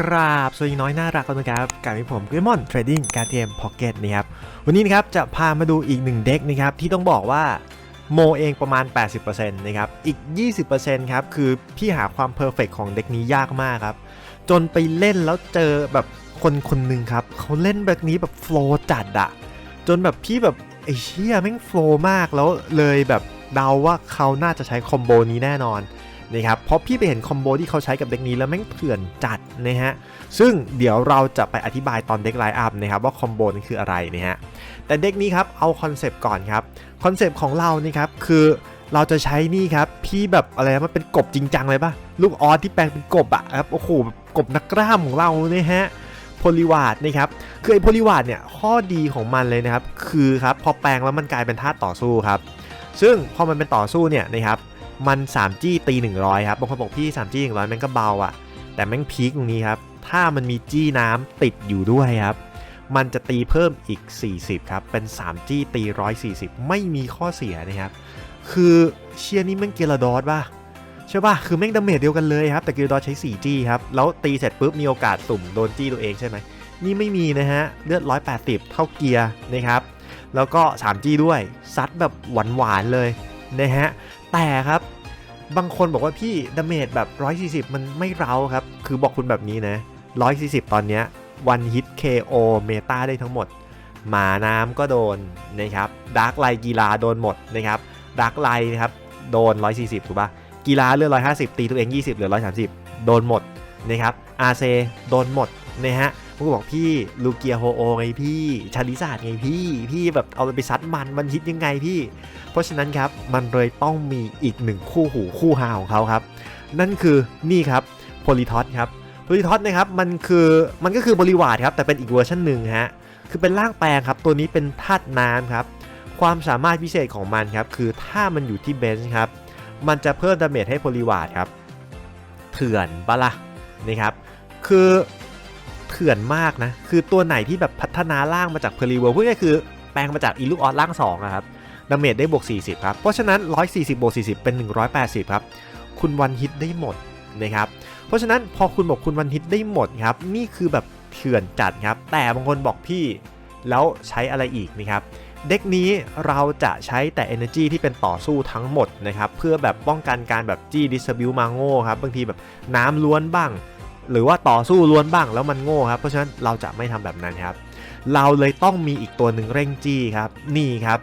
กราบสวัสดีน้อยน่ารักกันนะครับกับผมเกมอนเทรดดิ้งการเกมพ็อกเก็ตนะครับวันนี้นะครับจะพามาดูอีกหนึ่งเด็กนะครับที่ต้องบอกว่าโมเองประมาณ 80%นะครับอีก 20%ครับคือพี่หาความเพอร์เฟกของเด็กนี้ยากมากครับ จนไปเล่นแล้วเจอแบบคนคนหนึ่งครับเขาเล่นแบบนี้แบบโฟล์จัดอะจนแบบพี่แบบไอ้เชี่ยแม่งโฟล์มากแล้วเลยแบบเดาว่าเขาน่าจะใช้คอมโบนี้แน่นอน นะครับเพราะพี่ไปเห็นคอมโบที่เขาใช้กับเด็กนี้แล้วแม่งเถื่อนจัดนะฮะซึ่งเดี๋ยวเราจะไปอธิบายตอนเด็กไลน์อัพนะครับว่าคอมโบนั้นคืออะไรนะฮะแต่เด็กนี้ครับเอาคอนเซปต์ก่อนครับคอนเซปต์ของเรานี่ครับคือเราจะใช้นี่ครับพี่แบบอะไรมันเป็นกบจริงจังเลยปะลูกออสที่แปลงเป็นกบอะครับโอ้โหกบนักกล้ามของเราเนี่ยฮะโพลิวาดนะครับคือไอ้โพลิวาดเนี่ยข้อดีของมันเลยนะครับคือครับพอแปลงแล้วมันกลายเป็นท่าต่อสู้ครับซึ่งพอมันเป็นต่อสู้เนี่ยนะครับ มัน 3G ตี100ครับบางคนบอกพี่ 3G 100แม่งก็เบาอะแต่แม่งพีคตรงนี้ครับ ถ้ามันมีจี้น้ำติดอยู่ด้วยครับ มันจะตีเพิ่มอีก 40 ครับ เป็น 3G ตี 140 ไม่มีข้อเสียนะครับ คือเชียร์นี่แม่งเกลาดอสป่ะใช่ป่ะ คือแม่งดาเมจเดียวกันเลยครับ แต่เกลาดอสใช้ 4G ครับ แล้วตีเสร็จปุ๊บมีโอกาสสุ่มโดนจี้ตัวเองใช่ไหม นี่ไม่มีนะฮะ เลือด 180 เท่าเกียร์นะครับ แล้วก็ 3G ด้วย ซัดแบบหวานๆเลยนะฮะ แต่ครับ บางคนบอกว่าพี่ดาเมจแบบ 140 มันไม่เร้าครับ คือบอกคุณแบบนี้นะ 140 ตอนเนี้ยวันฮิต KO เมตาได้ทั้งหมด หมาน้ำก็โดนนะครับดาร์กไลกีฬาโดนหมดนะครับดาร์กไลนะครับโดน 140 ถูกปะกีฬาเลือด150 ตีตัวเอง 20 เหลือ 130 โดนหมดนะครับอาเซโดนหมดนะฮะ ผมก็บอกพี่ลูเกียโฮโอไงพี่ชาลิซาดไงพี่พี่แบบเอาไปซัดมันมันฮิตยังไงพี่ เพราะฉะนั้นครับมันเลยต้องมีอีกหนึ่งคู่หูคู่หาของเขาครับ นั่นคือนี่ครับโพลิทอสครับโพลิทอสนะครับมันคือมันก็คือบริวารครับแต่เป็นอีกเวอร์ชันหนึ่งฮะคือเป็นร่างแปลงครับ ตัวนี้เป็นธาตุน้ำครับความสามารถพิเศษของมันครับคือถ้ามันอยู่ที่เบนช์ครับมันจะเพิ่มดาเมจให้โพลิวารครับเถื่อนปะละ่ะนะครับคือ เถื่อนมากนะ คือตัวไหนที่แบบพัฒนาร่างมาจากเพลีเวอร์พวกนี้คือแปลงมาจากอีลูกออสร่าง2อะครับดาเมจได้บวก 40 ครับ เพราะฉะนั้น 140 บวก 40 เป็น 180 ครับ คุณวันฮิตได้หมดนะครับ เพราะฉะนั้นพอคุณบอกคุณวันฮิตได้หมดครับ นี่คือแบบเถื่อนจัดครับ แต่บางคนบอกพี่แล้วใช้อะไรอีกนะครับ เด็กนี้เราจะใช้แต่ energy ที่เป็นต่อสู้ทั้งหมดนะครับ เพื่อแบบป้องกันการแบบจี้ distribute มาโง่ครับ บางทีแบบน้ำล้วนบ้าง หรือว่าต่อสู้ล้วนบ้างแล้วมันโง่ครับเพราะฉะนั้นเราจะไม่ทำแบบนั้นครับ เราเลยต้องมีอีกตัวหนึ่งเร่งจี้ครับนี่ครับ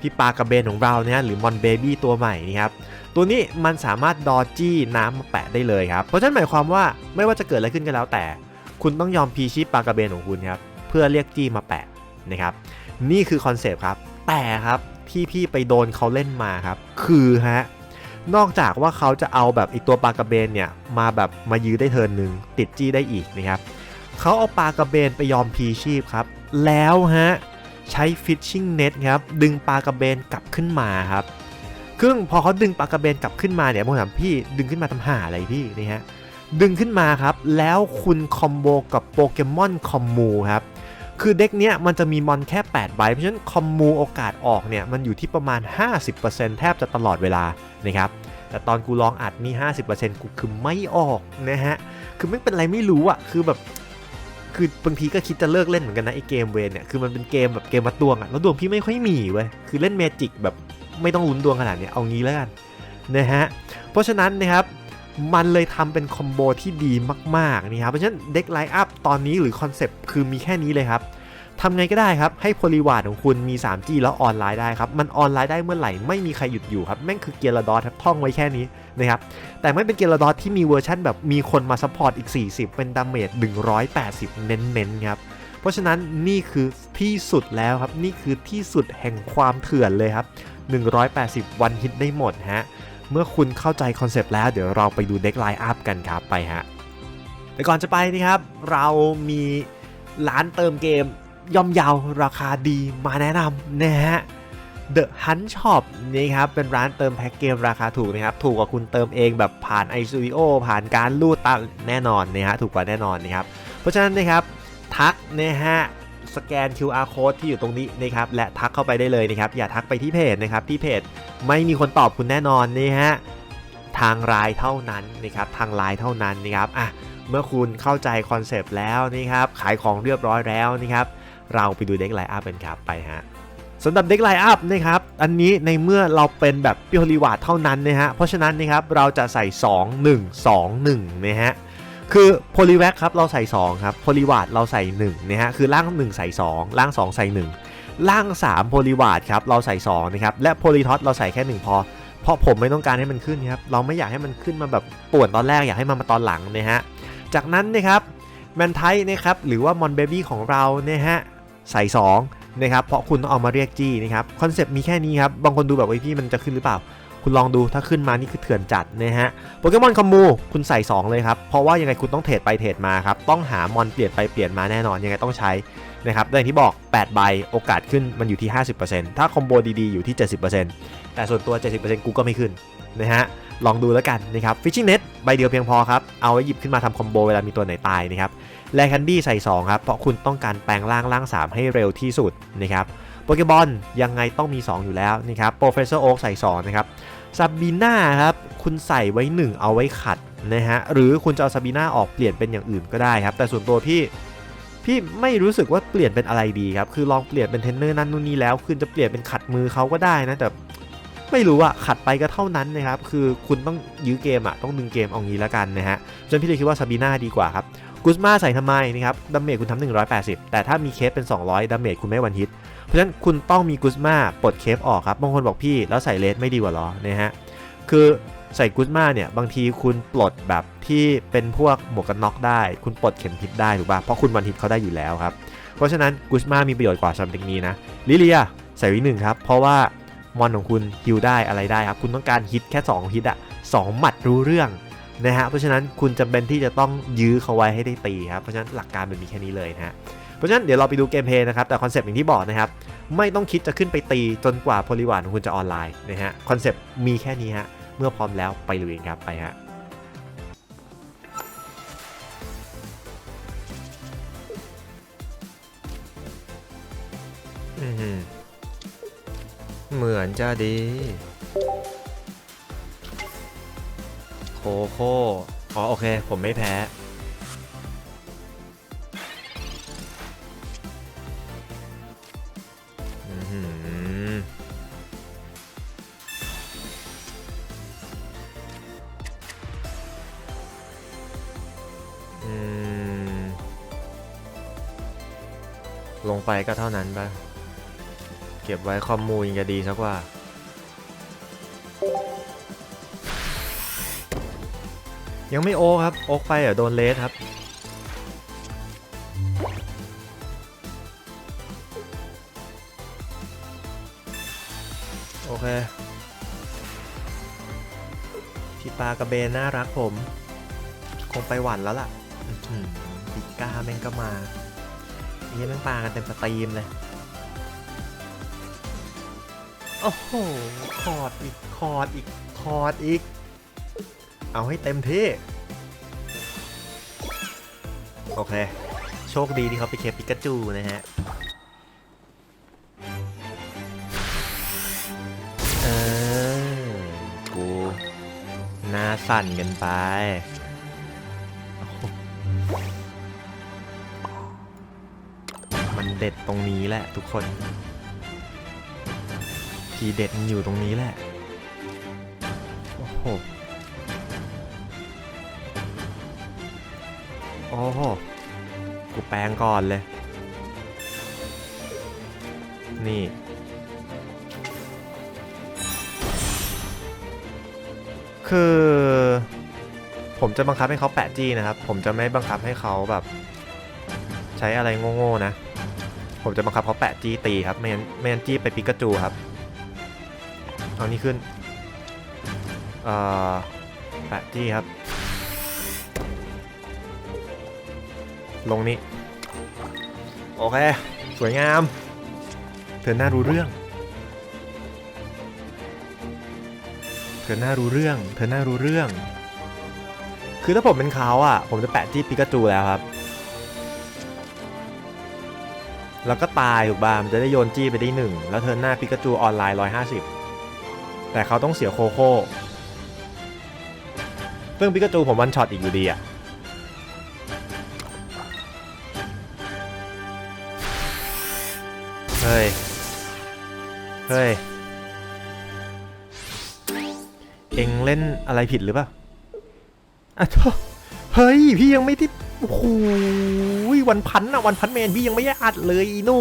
พี่ปลากระเบนของเราเนี่ยหรือมอนเบบี้ตัวใหม่นี่ครับตัวนี้มันสามารถดอจี้น้ำมาแปะได้เลยครับเพราะฉะนั้นหมายความว่าไม่ว่าจะเกิดอะไรขึ้นก็แล้วแต่ คุณต้องยอมพีชีพปลากระเบนของคุณครับเพื่อเรียกจี้มาแปะนะครับนี่คือคอนเซปต์ครับแต่ครับที่พี่ไปโดนเขาเล่นมาครับ คือฮะ นอกจากว่าเขาจะเอาแบบอีกตัวปลากระเบนเนี่ยมาแบบมายื้อได้เทินหนึ่งติดจี้ได้อีกนะครับเขาเอาปลากระเบนไปยอมพีชีพครับ แล้วฮะใช้ฟิชชิ่งเน็ตครับดึงปลากระเบนกลับขึ้นมาครับซึ่งพอเขาดึงปลากระเบนกลับขึ้นมาเนี่ยผมถามพี่ดึงขึ้นมาทำหาอะไรพี่นี่ฮะดึงขึ้นมาครับ แล้วคุณคอมโบกับโปเกมอนคอมมูครับ คือเด็กเนี้ยมันจะมีมอนแค่8ใบเพราะฉะนั้นคอมมูโอกาสออกเนี่ยมันอยู่ที่ประมาณ 50%แทบจะตลอดเวลานะครับแต่ตอนกูลองอัดนี่ 50%กูคือไม่ออกนะฮะคือไม่เป็นไรไม่รู้อะคือแบบคือบางทีก็คิดจะเลิกเล่นเหมือนกันนะไอเกมเวนเนี่ยคือมันเป็นเกมแบบเกมวัดดวงอะแล้วดวงพี่ไม่ค่อยมีเว้ยคือเล่นเมจิกแบบไม่ต้องลุ้นดวงขนาดเนี้ยเอางี้แล้วกันนะฮะเพราะฉะนั้นนะครับ มันเลยทำเป็นคอมโบที่ดีมากๆนี่ครับเพราะฉะนั้นเด็กไลน์อัพตอนนี้หรือคอนเซปต์คือมีแค่นี้เลยครับทำไงก็ได้ครับ ให้โพลิวาร์ของคุณมี 3G แล้วออนไลน์ได้ครับ มันออนไลน์ได้เมื่อไหร่ ไม่มีใครหยุดอยู่ครับ แม่งคือเกียร์ดอทับท่องไว้แค่นี้นะครับ แต่ไม่เป็นเกียร์ดอทที่มีเวอร์ชั่นแบบมีคนมาซัพพอร์ตอีก 40 เป็นดาเมจ 180 เน้นๆครับ เพราะฉะนั้นนี่คือที่สุดแล้วครับ นี่คือที่สุดแห่งความเถื่อนเลยครับ 180 วันฮิตได้หมดฮะ เมื่อคุณเข้าใจคอนเซปต์แล้วเดี๋ยวเราไปดูเด็กไลน์อัพกันครับไปฮะแต่ก่อนจะไปนะครับ เรามีร้านเติมเกมย่อมเยาวราคาดีมาแนะนำนะฮะ The Hunt Shop นี่ครับ เป็นร้านเติมแพ็กเกมราคาถูกนะครับ ถูกกว่าคุณเติมเองแบบผ่าน iStudio ผ่านการลูดตาแน่นอนนะฮะ ถูกกว่าแน่นอนนะครับ เพราะฉะนั้นนะครับ ทักนะฮะ สแกน QR code ที่อยู่ตรงนี้นะครับและทักเข้าไปได้เลยนะครับอย่าทักไปที่เพจนะครับที่เพจไม่มีคนตอบคุณแน่นอนนี่ฮะทางไลน์เท่านั้นนะครับทางไลน์เท่านั้นนะครับอะเมื่อคุณเข้าใจคอนเซปต์แล้วนี่ครับขายของเรียบร้อยแล้วนี่ครับเราไปดูเด็กไลน์อัพกันครับไปฮะสำหรับเด็กไลน์อัพนะครับอันนี้ในเมื่อเราเป็นแบบพิโอลิวาดเท่านั้นนะฮะเพราะฉะนั้นนะครับเราจะใส่ 2 1 2 1นะฮะ คือโพลีแว็กครับเราใส่ 2 ครับโพลีวาดเราใส่1นะฮะคือล่าง 1 ใส่2ล่าง 2 ใส่1ล่าง3โพลีวาดครับเราใส่2นะครับและโพลีท็อตเราใส่แค่ 1 พอ เพราะผมไม่ต้องการให้มันขึ้นครับเราไม่อยากให้มันขึ้นมาแบบป่วนตอนแรกอยากให้มันมาตอนหลังนะฮะจากนั้นนะครับแมนไทนะครับหรือว่ามอนเบบี้ของเราเนี่ยฮะใส่2นะครับเพราะคุณต้องเอามาเรียกจี้นะครับคอนเซปต์มีแค่นี้ครับบางคนดูแบบว่พี่มันจะขึ้นหรือเปล่า คุณลองดูถ้าขึ้นมานี่คือเถื่อนจัดนะฮะโปเกมอนคอมมูคุณใส่ 2 เลยครับ เพราะว่ายังไงคุณต้องเทรดไปเทรดมาครับ ต้องหามอนเปลี่ยนไปเปลี่ยนมาแน่นอนยังไงต้องใช้นะครับอย่างที่บอก 8 ใบโอกาสขึ้นมันอยู่ที่ 50%ถ้าคอมโบดีๆ อยู่ที่ 70%แต่ส่วนตัว 70%กูก็ไม่ขึ้นนะฮะลองดูแล้วกันนะครับฟิชชิ n งเน็ตใบเดียวเพียงพอครับ เอาไว้หยิบขึ้นมาทำคอมโบเวลามีตัวไหนตายนะครับแลคันดี้ใส่ 2 ครับ เพราะคุณต้องการแปลงร่างร่าง 3 ให้เร็วที่สุดนะครับ โปเกบอลยังไงต้องมี 2 อยู่แล้วนะครับโปรเฟสเซอร์โอ๊กใส่2นะครับซาบีน่าครับคุณใส่ไว้ 1 เอาไว้ขัดนะฮะหรือคุณจะเอาซาบีน่าออกเปลี่ยนเป็นอย่างอื่นก็ได้ครับ แต่ส่วนตัวพี่พี่ไม่รู้สึกว่าเปลี่ยนเป็นอะไรดีครับ คือลองเปลี่ยนเป็นเทนเนอร์นั่นนู่นนี่แล้วคุณจะเปลี่ยนเป็นขัดมือเขาก็ได้นะแต่ไม่รู้อะขัดไปก็เท่านั้นนะครับ คือคุณต้องยื้อเกมอะต้องดึงเกมเอางี้แล้วกันนะฮะจนพี่เลยคิดว่าซาบีน่าดีกว่าครับกุสมาใส่ทำไมนะครับดัมเมจคุณทำ180 แต่ถ้ามีเคสเป็น 200ดัมเมจคุณไม่วันฮิต เพราะฉะนั้นคุณต้องมีกุสมาปลดเคฟออกครับบางคนบอกพี่แล้วใส่เลสไม่ดีกว่าหรอนะฮะคือใส่กุสมาเนี่ยบางทีคุณปลดแบบที่เป็นพวกหมวกกันน็อกได้ คุณปลดเข็มทิศได้ถูกป่ะเพราะคุณวันฮิตเขาได้อยู่แล้วครับเพราะฉะนั้นกุสมามีประโยชน์กว่าสำหรับเทคนี้นะลิเลียใส่วิหนึ่งครับเพราะว่ามอนของคุณฮิลได้อะไรได้ครับคุณต้องการฮิตแค่2ฮิตอะสองหมัดรู้เรื่องนะฮะเพราะฉะนั้นคุณจำเป็นที่จะต้องยื้อเขาไว้ให้ได้ตีครับเพราะฉะนั้นหลักการมันมีแค่นี้เลยนะฮะ เพราะฉะนั้นเดี๋ยวเราไปดูเกมเพลย์นะครับแต่คอนเซปต์อย่างที่บอกนะครับไม่ต้องคิดจะขึ้นไปตีจนกว่าโพลิวานของคุณจะออนไลน์นะฮะคอนเซปต์มีแค่นี้ฮะเมื่อพร้อมแล้วไปลุยครับไปฮะเหมือนจะดี โคโค่อ๋อโอเค ผมไม่แพ้ ลงไปก็เท่านั้นปะเก็บไว้คอมมูยังจะดีสักว่า ยังไม่โอครับ โอกไปอะโดนเลสครับ โอเค พี่ปลากระเบนน่ารักผม คงไปหวันแล้วล่ะ ปิก้าแม่งก็มานี่แม่งปากันเต็มสตรีมเลย โอ้โห คอร์ดอีก คอร์ดอีก คอร์ดอีก เอาให้เต็มที่ โอเค โชคดีที่เขาไปเคปิกาจูนะฮะ เออ กูหน้าสั่นกันไป ด็ดตรงนี้แหละทุกคน ทีเด็ดมันอยู่ตรงนี้แหละ โอ้โห โอ้โห กูแปลงก่อนเลย นี่คือผมจะบังคับให้เขาแปะจี้นะครับ ผมจะไม่บังคับให้เขาแบบ ใช้อะไรโง่ๆนะ ผมจะบังคับเขาแปะจี้ตีครับ ไม่งั้นไม่งั้นจี้ไปปิกาจูครับ เอานี่ขึ้น เอ่อ แปะจี้ครับ ลงนี้ โอเค สวยงาม เธอหน่ารู้เรื่อง เธอหน่ารู้เรื่อง เธอหน่ารู้เรื่อง คือถ้าผมเป็นเขาอะ ผมจะแปะที่ปิกาจูแล้วครับ แล้วก็ตายถูกบ้ามันจะได้โยนจี้ไปได้หนึ่งแล้วเทิร์นหน้าปิกาจูออนไลน์ 150 แต่เขาต้องเสียโคโค่ซึ่งปิกาจูผมวันช็อตอีกอยู่ดีอะเฮ้ย เฮ้ย เอ็งเล่นอะไรผิดหรือเปล่าอะเฮ้ย พี่ยังไม่ที่ โอ้โหวันพันอะวันพันแมนพี่ยังไม่ได้อัดเลยหนู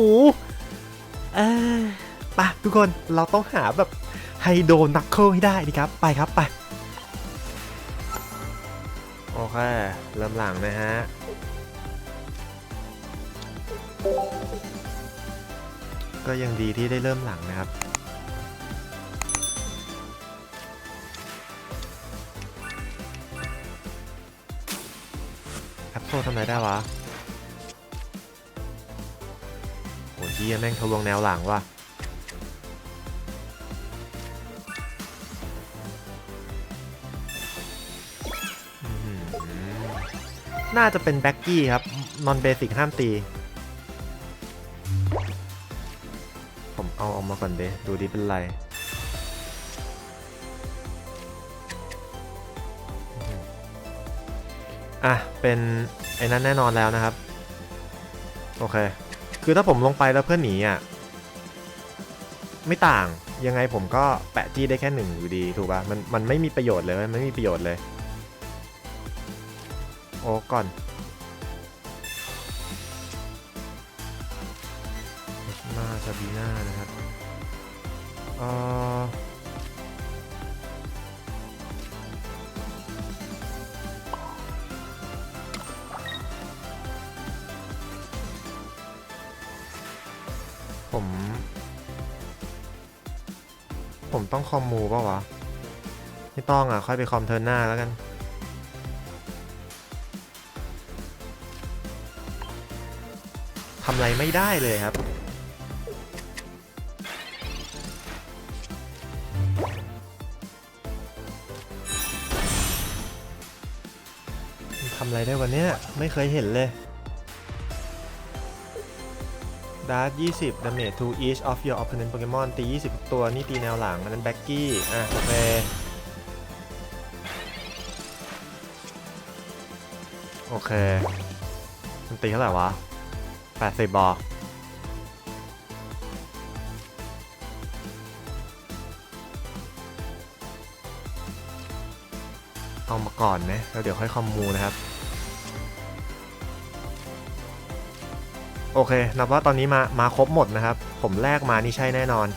เออไปทุกคนเราต้องหาแบบไฮโดนักเคิลให้ได้ดีครับ ไปครับไปโอเค เริ่มหลังนะฮะ ก็ยังดีที่ได้เริ่มหลังนะครับ แอปโซทำอะไรได้วะโหเฮียแม่งทะลวงแนวหลังว่ะน่าจะเป็นแบ็กกี้ครับ นอนเบสิกห้ามตี ผมเอาออกมาก่อนเดดูดิเป็นไร อะ เป็นไอ้นั้นแน่นอนแล้วนะครับ โอเค คือถ้าผมลงไปแล้วเพื่อนหนีอะ ไม่ต่างยังไงผมก็แปะจี้ได้แค่หนึ่งอยู่ดีถูกปะ่ะมันมันไม่มีประโยชน์เลยมันไม่มีประโยชน์เลย โอ้ก่อนมาซาบีน่านะครับเออ ผมต้องคอมมูป่าวะ ไม่ต้องอะ ค่อยไปคอมเทิร์นหน้าแล้วกัน ทำอะไรไม่ได้เลยครับ ทำอะไรได้วันเนี้ยไม่เคยเห็นเลย ดาร์20 damage to each of your opponent Pokemon ตี 20 ตัว นี่ตีแนวหลังอันนั้นแบ็กกี้ อะ โอเค โอเค มันตีเท่าไหร่วะ 80 บอกเอามาก่อนไหมแล้วเดี๋ยวค่อยคอมมูนะครับ โอเค นับว่าตอนนี้มา มาครบหมดนะครับ ผมแลกมานี่ใช่แน่นอน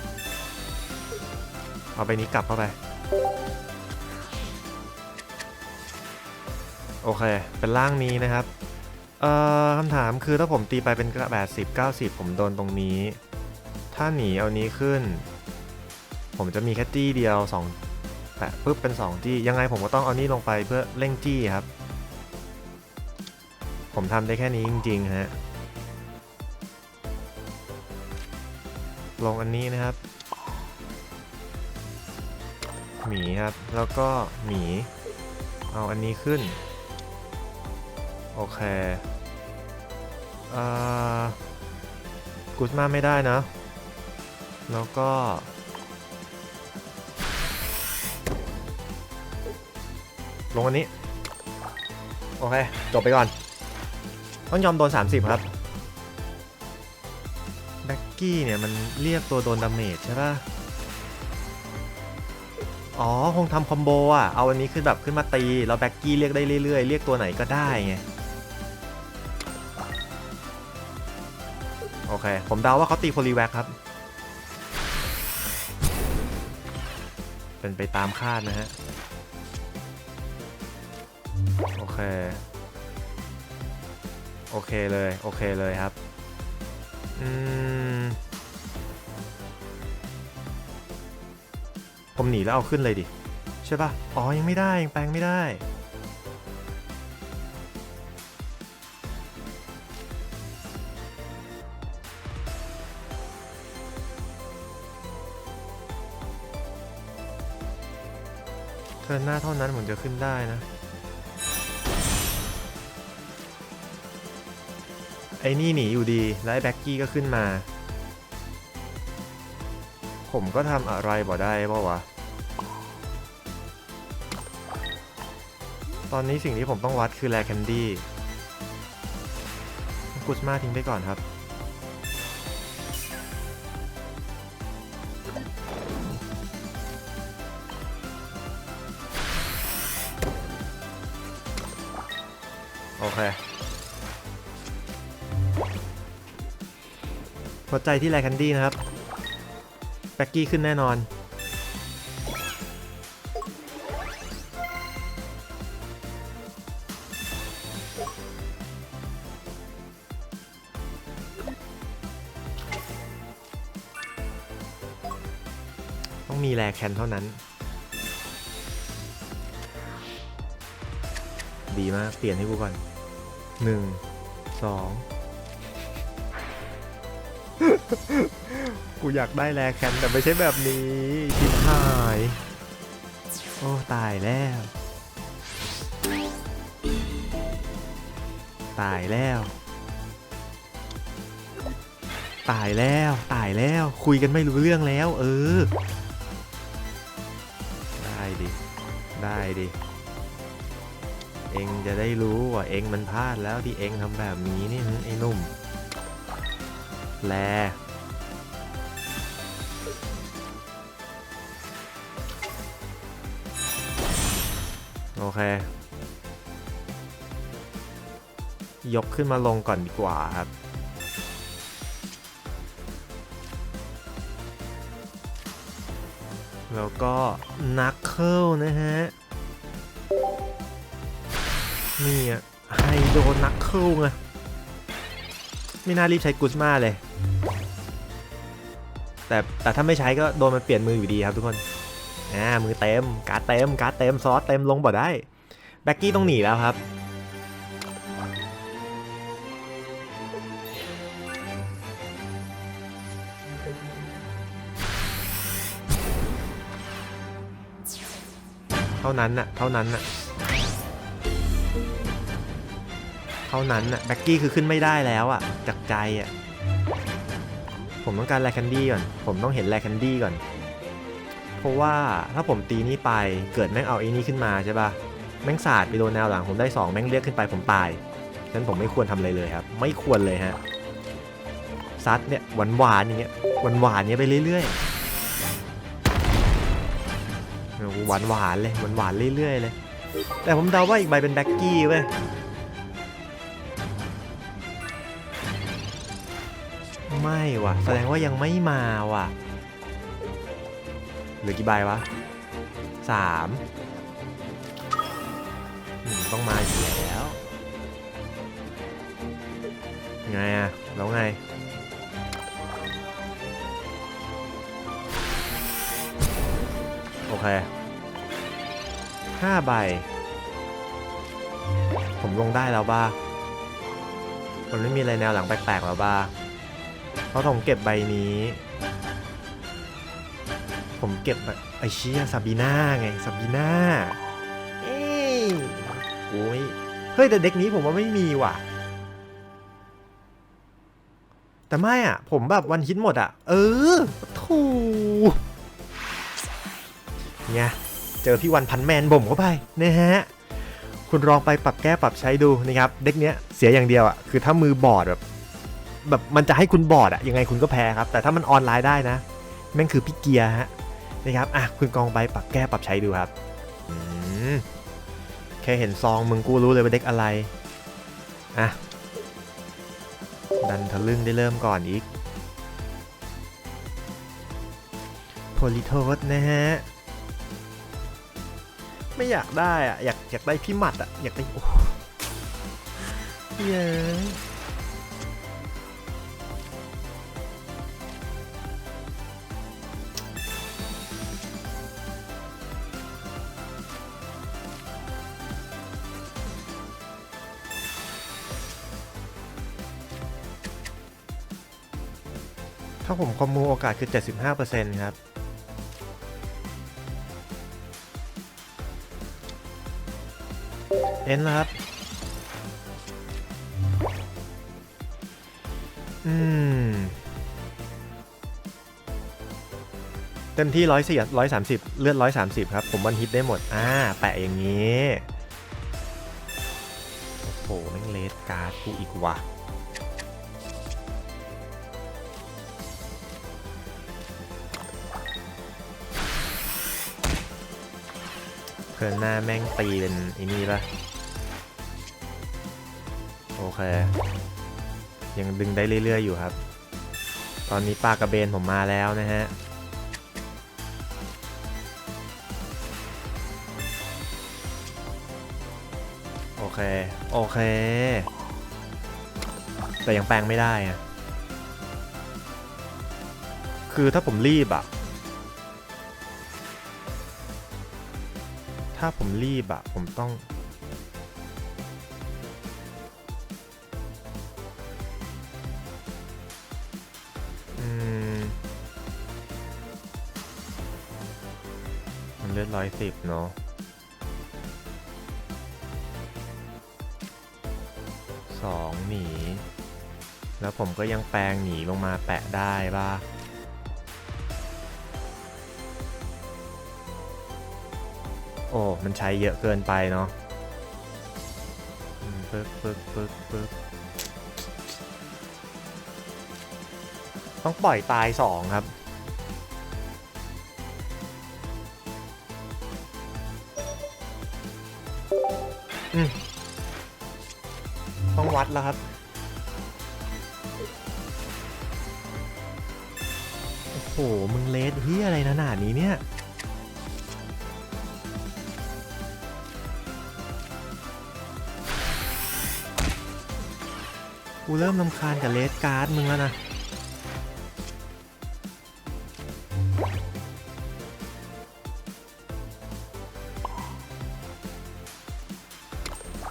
เอาไปนี้กลับเข้าไป โอเค เป็นร่างนี้นะครับ เอ่อคำถามคือถ้าผมตีไปเป็น80 90ผมโดนตรงนี้ ถ้าหนีเอานี้ขึ้น ผมจะมีแค่จี้เดียว2แปะปุ๊บเป็น2จี้ ยังไงผมก็ต้องเอานี่ลงไปเพื่อเร่งจี้ครับ ผมทำได้แค่นี้จริงๆฮะ ลงอันนี้นะครับ หมีครับ แล้วก็หมี เอาอันนี้ขึ้น โอเคเอ่อกูสมาไม่ได้นะ แล้วก็ลงอันนี้ โอเค จบไปก่อน ต้องยอมโดน 30 ครับ กี้เนี่ยมันเรียกตัวโดนดาเมจใช่ปะอ๋อ คงทำคอมโบอะ เอาอันนี้ขึ้นแบบขึ้นมาตี แล้วแบ็กกี้เรียกได้เรื่อยๆ เรียกตัวไหนก็ได้ไง โอเค ผมเดาว่าเขาตีโพลีแว็กครับ เป็นไปตามคาดนะฮะ โอเค โอเคเลย โอเคเลยครับ ผมหนีแล้วเอาขึ้นเลยดิ ใช่ปะอ๋อ ยังไม่ได้ ยังแปลงไม่ได้ เทินหน้าเท่านั้นผมจะขึ้นได้นะ อ้นี่หนีอยู่ดี และแบ็กกี้ก็ขึ้นมา ผมก็ทำอะไรบ่ได้บ่าวะ ตอนนี้สิ่งที่ผมต้องวัดคือแรแคนดี้กุสมาทิ้งไปก่อนครับ ใจที่แลคันดี้นะครับแบ็กกี้ขึ้นแน่นอน ต้องมีแลแคนเท่านั้น ดีมาก เปลี่ยนให้กูก่อนหนึ่งสอง กูอยากได้แลแคนแต่ไม่ใช่แบบนี้ชิบหาย โอ้ตายแล้ว ตายแล้ว ตายแล้วตายแล้วคุยกันไม่รู้เรื่องแล้ว เออ ได้ดิ ได้ดิ เองจะได้รู้ว่าเองมันพลาดแล้วที่เองทำแบบนี้นี่ไอ้นุ่ม แลโอเค ยกขึ้นมาลงก่อนดีกว่าครับ แล้วก็นักเคิลนะฮะ นี่อะไฮโดนักเคิลไง ไม่น่ารีบใช้กุสมาเลย แต่แต่ถ้าไม่ใช้ก็โดนมันเปลี่ยนมืออยู่ดีครับทุกคนอ่ามือเต็ม การ์ดเต็ม การ์ดเต็ม ซอสเต็มลงบ่ได้แบ็กกี้ต้องหนีแล้วครับ เท่านั้นน่ะ เท่านั้นน่ะ เท่านั้นน่ะ แบ็กกี้คือขึ้นไม่ได้แล้วอะ จากใจอะ ผมต้องการแลคันดี้ก่อน ผมต้องเห็นแลคันดี้ก่อน เพราะว่าถ้าผมตีนี่ไปเกิดแม่งเอาไอ้นี่ขึ้นมาใช่ปะแม่งสาดไปโดนแนวหลังผมได้ 2 แม่งเรียกขึ้นไปผมตายฉะนั้นผมไม่ควรทำอะไรเลยครับ ไม่ควรเลยฮะซัดเนี่ยหวานหวานๆอย่างเงี้ยหวานหวานเนี้ยไปเรื่อยๆหวานหวานๆเลยหวานหวานๆเรื่อยๆเลย แต่ผมเดาว่าอีกใบเป็นแบ็กกี้เว้ย ไม่ว่ะ แสดงว่ายังไม่มาว่ะ เหลือกี่ใบวะสามต้องมาอยู่แล้วไงอะแล้วไงโอเคห้าใบ ผมลงได้แล้วบ้ามันไม่มีอะไรแนวหลังแปลกๆแล้วบ้า ราะผมเก็บใบนี้ ผมเก็บแบบไอเชียซาบีน่าไงซาบีน่าเอ้ยโอ้ยเฮ้ยแต่เด็กนี้ผมว่าไม่มีว่ะ แต่ไม่อะ ผมแบบวันฮิตหมดอะ เออถูกเนี่ยเจอพี่วันพันแมนบ่มเข้าไปนะฮะคุณลองไปปรับแก้ปรับใช้ดูนะครับ เด็กเนี้ยเสียอย่างเดียวอะคือถ้ามือบอดแบบ แบบมันจะให้คุณบอดอะยังไงคุณก็แพ้ครับ แต่ถ้ามันออนไลน์ได้นะแม่งคือพี่เกียร์ฮะนะครับอะคุณกองใบปรับแก้ปรับใช้ดูครับอืมแค่เห็นซองมึงกูรู้เลยว่าเด็กอะไรอะดันทะลึ่งได้เริ่มก่อนอีกโพลิโทสนะฮะไม่อยากได้อะอยากอยากได้พี่หมัดอะอยากได้โอ้เย้ ถ้าผมคอมมูโอกาสคือ 75%ครับ เอ็นแล้วครับ อืม เต็มที่ร้อยสี่ร้อยสามสิบเลือดร้อยสามสิบครับ ผมวันฮิตได้หมด อ่า แปะอย่างนี้ โอ้โหแม่งเลสการ์ดกูอีกว่ะ เพื่อนหน้าแม่งตีเป็นไอ้นี่ปะโอเค ยังดึงได้เรื่อยๆอยู่ครับ ตอนนี้ปลากระเบนผมมาแล้วนะฮะโอเค โอเค แต่ยังแปลงไม่ได้อะคือถ้าผมรีบอะาผมรีบอะผมต้อง อืม มันเลือดร้อยสิบเนาะสองหนี แล้วผมก็ยังแปลงหนีลงมาแปะได้ป่ะ อ้มันใช้เยอะเกินไปเนาะปึ๊บปึ๊บปึ๊บปึ๊บต้องปล่อยตายสองครับอืมต้องวัดแล้วครับโอ้โห มึงเลสเฮียอะไรนะหนาดนี้เนี่ย กูเริ่มลำคาญกับเลสการ์ดมึงแล้วนะ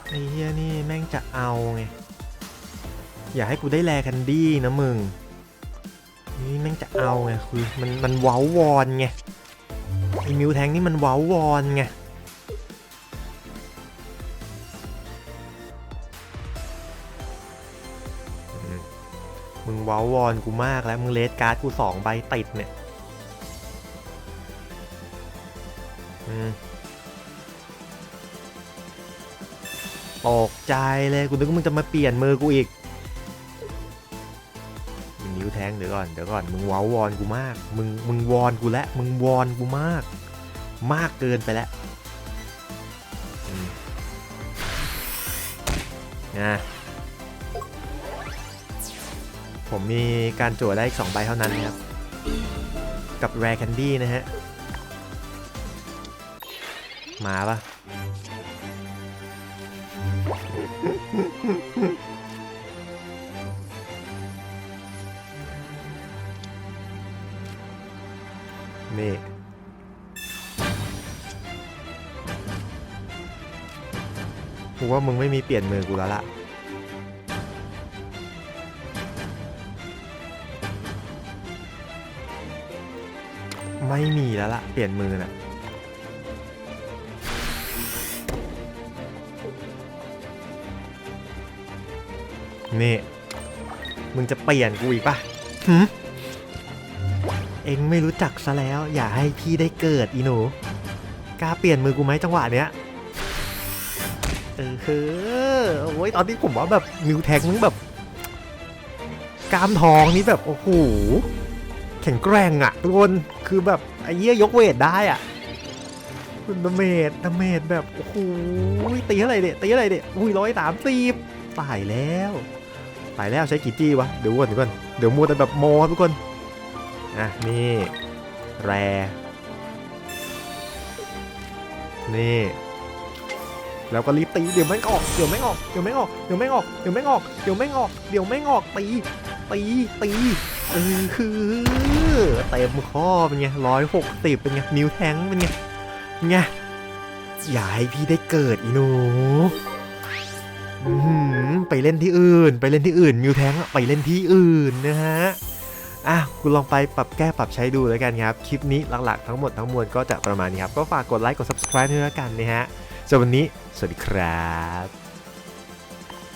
ไอ้เฮียนี่แม่งจะเอาไง อย่าให้กูได้แลแคนดี้นะมึง นี่แม่งจะเอาไงคือมันมันเว้าวอนไงไอ้มิวแทงนี่มันเว้าวอนไง ว้าวอนกูมากแล้วมึงเลสการ์ดกูสองใบติดเนี่ยอืมตกใจเลยกูนึกว่ามึงจะมาเปลี่ยนมือกูอีกมึงนิ้วแทงเดี๋ยวก่อนเดี๋ยวก่อนมึงว้าวอนกูมาก มึงมึงวอนกูแล้วมึงวอนกูมาก มากเกินไปแล้วนะ ผมมีการจั่วได้อีก2ใบเท่านั้นนะครับ กับ Rare Candy นะฮะ มาปะนี่กูว่ามึงไม่มีเปลี่ยนมือกูแล้วล่ะ ไม่มีแล้วล่ะ เปลี่ยนมือน่ะนี่ มึงจะเปลี่ยนกูอีกปะหืมเอ็งไม่รู้จักซะแล้ว อย่าให้พี่ได้เกิดอีหนูกล้าเปลี่ยนมือกูไหมจังหวะเนี้ยเออเฮ้อโอ้ยตอนที่ผมว่าแบบมิวแท็กมึงแบบกล้ามทองนี่แบบ โอ้โหแข็งแกร่งอะทุกคน คือแบบไอ้เหี้ยยกเวทได้อะคุณดาเมจดาเมจแบบโอ้โหตีอะไรเด็ตีอะไรเด็อุ้ยร้อยสามสิบตายแล้วตายแล้วใช้กี่จี้วะเดี๋ยวก่อนเดี๋ยวก่อนเดี๋ยวมัวแต่แบบโมครับทุกคนอะนี่แรนี่แล้วก็รีบตีเดี๋ยวไม่งออกเดี๋ยวไม่งออกเดี๋ยวไม่งออกเดี๋ยวไม่งออกเดี๋ยวไม่งออกเดี๋ยวไม่งออกเดี๋ยวไม่งออกตีตีตีเออคือ เต็มข้อเป็นไงร้อยหกสิบเป็นไงนิ้วแทงเป็นไงไงอย่าให้พี่ได้เกิดอีหนูไปเล่นที่อื่น ไปเล่นที่อื่นมิวแทงอะไปเล่นที่อื่นนะฮะอะคุณลองไปปรับแก้ปรับใช้ดูแล้วกันครับ คลิปนี้หลักๆทั้งหมดทั้งมวลก็จะประมาณนี้ครับ ก็ฝากกดไลค์กด subscribe ด้วยแล้วกันนะฮะสำหรับวันนี้ สวัสดีครับ